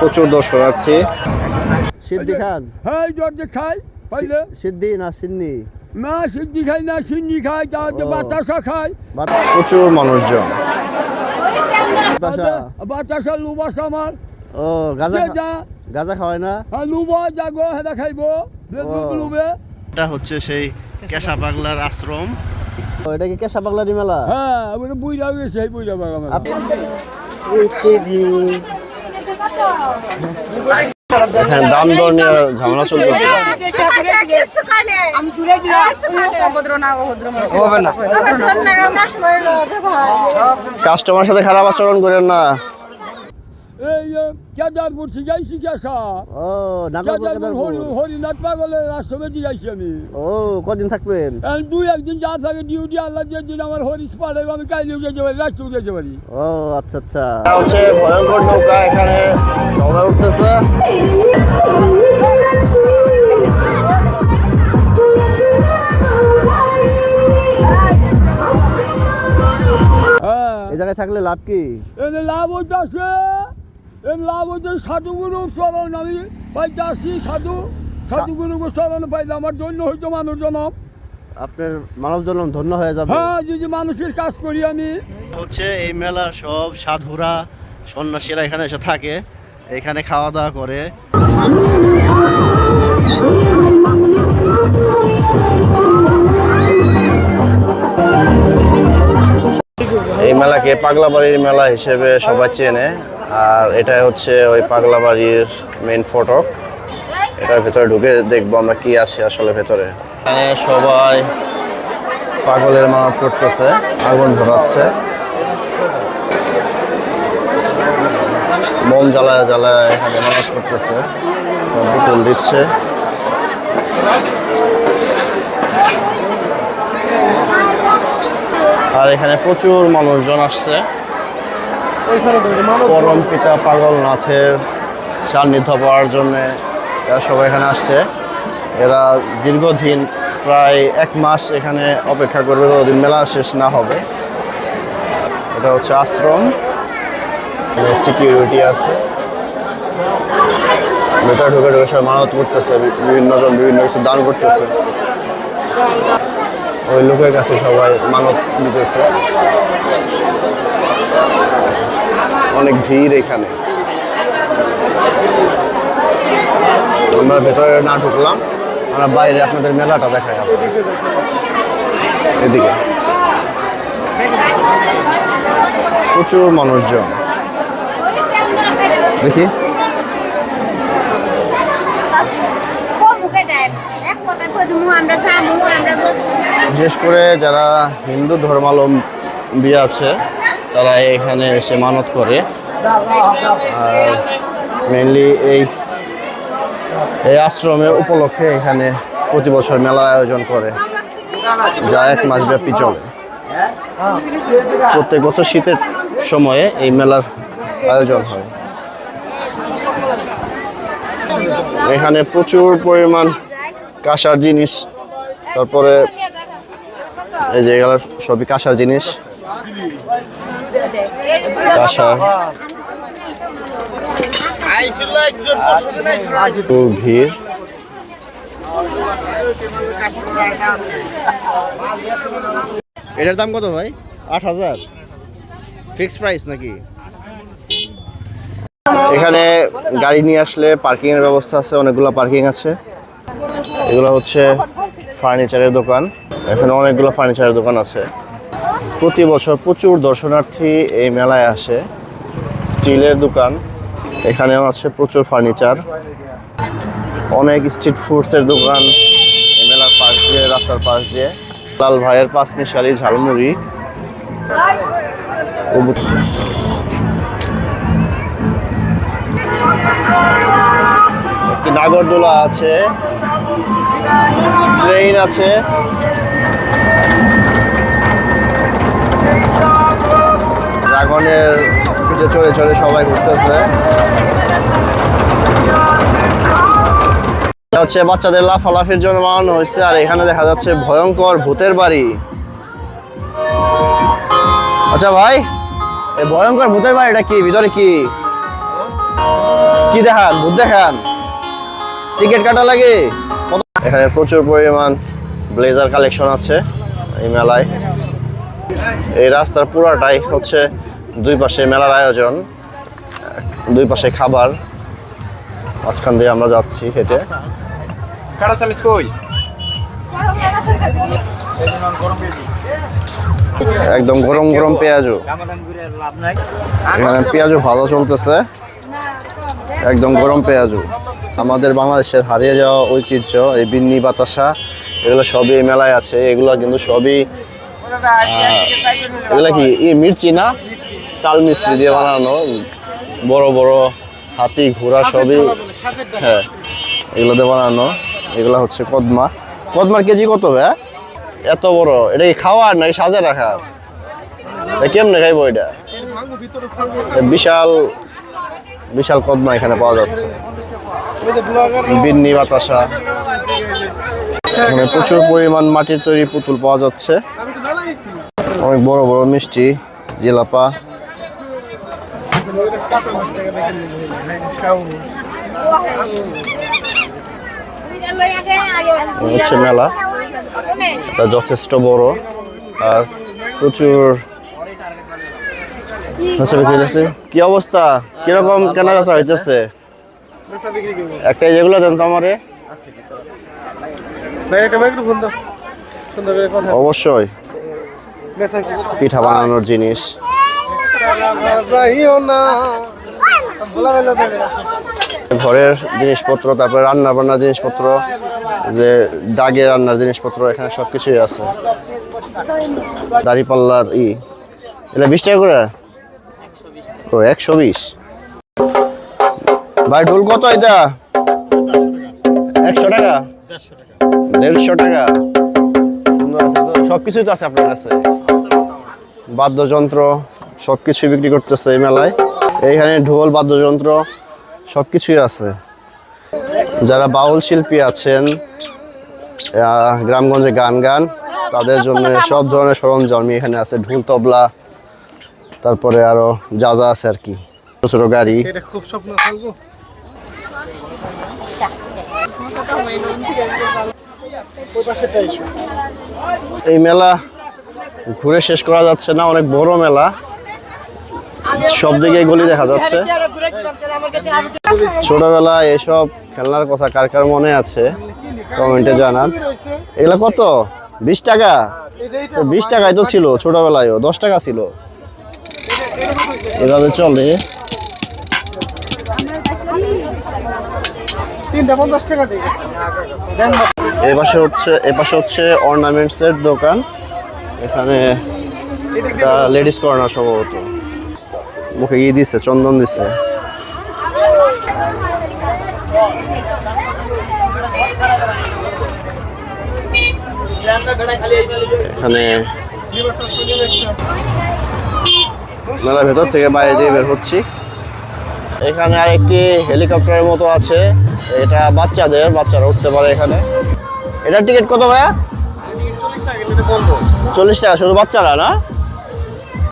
প্রচুর দর্শনার্থী। সিদ্ধি খান। হ্যাঁ জর্জে খাই পাইলে? সিদ্ধি না সিন্নি? না সিদ্ধি খাই না সিন্নি খাই ও। বাতাসা খাই। প্রচুর মানুষজন। বাতাসা। বাতাসা। লুবাস আমার। ও গাজা গাজা খাওয়ায় না? হ্যাঁ লুবা যাগো হেদা খাইবো। লুবে। এটা হচ্ছে সেই কেশা পাগলার আশ্রম। এটা কি কেশা পাগলারি মেলা? হ্যাঁ বুঝা গেছে এই বুঝা পাগা এখানে দাম দর নিয়ে ঝামেলা চলতেছে। কাস্টমার সাথে খারাপ আচরণ করেন না। এই কেদারপুর থেকে যাইছি কেসা ও নাগরপুর হরিনাথ পাগলের আশ্রমে দিয়ে যাইছি আমি। ও কদিন থাকবেন? দুই একদিন যা থাকে ডিউটি আল্লাহ যে দিন আমার হরিশ পাড়ে আমি কাইলেও যেতে পারি রাষ্ট্রেও যেতে পারি। ও আচ্ছা আচ্ছা। হচ্ছে ভয়ঙ্কর নৌকা এখানে সবাই উঠতেছে। হ্যাঁ। এই জায়গায় থাকলে লাভ কি? লাভ হইতাছে। এর লাভ হইতে সাধুগুরু চলন আমি পাইতাছি সাধু। সাধুগুরু চলন পাইলে আমার জন্য হইতো মানুষ জনম। আপনার মানব জন্ম ধন্য হয়ে যাবে। হ্যাঁ যদি মানুষের কাজ করি আমি। হচ্ছে এই মেলার সব সাধুরা সন্ন্যাসীরা এখানে এসে থাকে এখানে খাওয়া দাওয়া করে। এই মেলাকে পাগলাবাড়ির মেলা হিসেবে সবাই চেনে। আর এটা হচ্ছে ওই পাগলা বাড়ির মেইন ফটক। এটার ভেতরে ঢুকে দেখব আমরা কি আছে আসলে ভেতরে। সবাই পাগলের মানত করতেছে, আগুন ধরাচ্ছে। মোম জ্বালায় জ্বালায় এখানে মানত করতেছে বোতল দিচ্ছে। আর এখানে প্রচুর মানুষজন আসছে। পরম পিতা পাগল নাথের সান্নিধ্য পাওয়ার জন্য এরা সবাই এখানে আসছে। এরা দীর্ঘদিন প্রায় এক মাস এখানে অপেক্ষা করবে, যতদিন মেলা শেষ না হবে। এটা হচ্ছে আশ্রম। সিকিউরিটি আছে। ভেতরে ঢুকে ঢুকে সবাই মানত করতেছে বি- বিভিন্ন কিছু দান করতেছে। ওই লোকের কাছে সবাই মানত নিতেছে। অনেক ভিড় এখানে। আমরা ভেতরে না ঢুকলাম, আমরা বাইরে আপনাদের মেলাটা দেখাই আপনাদের এদিকে। প্রচুর মানুষজন। দেখি। বিশেষ করে যারা হিন্দু ধর্মাবলম্বী আছে তারা এখানে এসে মানত করে। আর মেনলি এই এই আশ্রমে উপলক্ষে এখানে প্রতি বছর মেলার আয়োজন করে। যা এক মাস ব্যাপী চলে। প্রত্যেক বছর শীতের সময়ে এই মেলার আয়োজন হয়। এখানে প্রচুর পরিমাণ কাঁসার জিনিস, তারপরে এই যে সবই কাঁসার জিনিস। এটার দাম কত ভাই? আট হাজার। ফিক্সড প্রাইস নাকি? এখানে গাড়ি নিয়ে আসলে পার্কিং এর ব্যবস্থা আছে, অনেকগুলো পার্কিং আছে। এগুলো হচ্ছে ফার্নিচারের দোকান। এখানে অনেকগুলো ফার্নিচারের দোকান আছে। প্রতি বছর প্রচুর দর্শনার্থী এই মেলায় আসে। স্টিলের দোকান, এখানেও আছে প্রচুর ফার্নিচার। অনেক স্ট্রিট ফুডসের দোকান, এই মেলার পাশ দিয়ে, রাস্তার পাশ দিয়ে। লাল ভাইয়ের পাঁচ মিশালি ঝালমুড়ি নাগরদোলা আছে। ট্রেন আছে। ড্রাগনের পিঠে চড়ে চড়ে সবাই ঘুরতেছে। হচ্ছে বাচ্চাদের লাফালাফির জন্য বানানো হয়েছে, আর এখানে দেখা যাচ্ছে ভয়ঙ্কর ভূতের বাড়ি। আচ্ছা ভাই, এই ভয়ঙ্কর ভূতের বাড়িটা কি? ভিতরে কি? কি দেখান? ভূত দেখান। টিকিট কাটা লাগে। এখানে প্রচুর পরিমাণ ব্লেজার কালেকশন আছে এই মেলায়। এই রাস্তার পুরাটাই হচ্ছে দুই পাশে মেলার আয়োজন দুই পাশে খাবার। মাঝখান দিয়ে আমরা যাচ্ছি হেঁটে। কই? একদম গরম গরম পেঁয়াজু। এখানে পেঁয়াজু ভালো চলতেছে। একদম গরম পেঁয়াজু। আমাদের বাংলাদেশের হারিয়ে যাওয়া ঐতিহ্য এই বিন্নি বাতাসা এগুলো সবই মেলায় আছে। এগুলো কিন্তু সবই এগুলো কি ই মির্চি না? তাল মিস্ত্রি দিয়ে বানানো বড় বড় হাতি ঘোড়া সবই হ্যাঁ এগুলো দিয়ে বানানো এগুলো হচ্ছে কদমা। কদমার কেজি কত ভাই? এত বড় এটা কি খাওয়ার নাকি সাজে রাখার? কেমনে খাইবো এটা? বিশাল বিশাল কদমা এখানে পাওয়া যাচ্ছে। বিন্নি বাতাসা। এখানে প্রচুর পরিমাণ মাটির তৈরি পুতুল পাওয়া যাচ্ছে। অনেক বড় বড় মিষ্টি জিলাপা। হচ্ছে মেলা। এটা যথেষ্ট বড়। আর প্রচুর। কি অবস্থা? কীরকম কেনা বেচা হইতেছে একটা যেগুলো দেন তো আমারে। অবশ্যই। পিঠা বানানোর জিনিস। ঘরের জিনিসপত্র, তারপরে রান্না বান্নার জিনিসপত্র, যে দাগে রান্নার জিনিসপত্র, এখানে সব কিছুই আছে। দাড়িপাল্লার ই। এটা বিশ টাকা করে? ও, একশো বিশ। ভাই, ঢোল কত এটা? একশো টাকা? দেড়শো টাকা। সব কিছুই তো। আছে আপনার কাছে। বাদ্যযন্ত্র সব কিছুই বিক্রি করতেছে এই মেলায়। এইখানে ঢোল বাদ্যযন্ত্র সব কিছুই আছে। যারা বাউল শিল্পী আছেন গ্রামগঞ্জে গান গান তাদের জন্য সব ধরনের সরঞ্জাম এখানে আছে। ঢোল তবলা তারপরে আরও যা যা আছে আর কি। ছোট ছোট গাড়ি। এই মেলা ঘুরে শেষ করা যাচ্ছে না অনেক বড় মেলা। সব দিকে গলি দেখা যাচ্ছে। ছোটবেলায় এসব খেলনার কথা কার কার মনে আছে কমেন্টে জানান। এগুলা কত? বিশ টাকা? বিশ টাকায় তো ছিল ছোটবেলায়ও দশ টাকা ছিল। এভাবে চলে। এই পাশে হচ্ছে এ পাশে হচ্ছে অর্নামেন্টস এর দোকান। এখানে লেডিস কর্নার সম্ভবত। মুখে ই দিছে চন্দন দিছে। এখানে মেলার ভেতর থেকে বাইরে দিয়ে বের হচ্ছি। এখানে আরেকটি হেলিকপ্টারের মতো আছে। এটা বাচ্চাদের বাচ্চারা উঠতে পারে এখানে। এটার টিকিট কত ভাইয়া? চল্লিশ টাকা শুধু বাচ্চারা না?